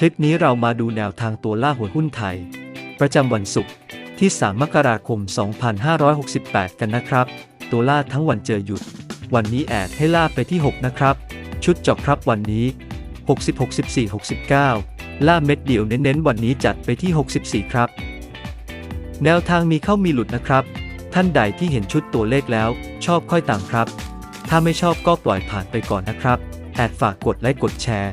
คลิปนี้เรามาดูแนวทางตัวล่าหวยหุ้นไทย ประจำวันศุกร์ที่ 3 มกราคม 2568 กันนะครับ ตัวล่าทั้งวันเจอหยุด วันนี้แอดให้ล่าไปที่ 6 นะครับ ชุดจอกครับวันนี้ 60 64 69 ล่าเม็ดเดียวเน้นๆ วันนี้จัดไปที่ 64 ครับ แนวทางมีเข้ามีหลุดนะครับ ท่านใดที่เห็นชุดตัวเลขแล้ว ชอบค่อยตามครับ ถ้าไม่ชอบก็ปล่อยผ่านไปก่อนนะครับ แอดฝากกดไลค์กดแชร์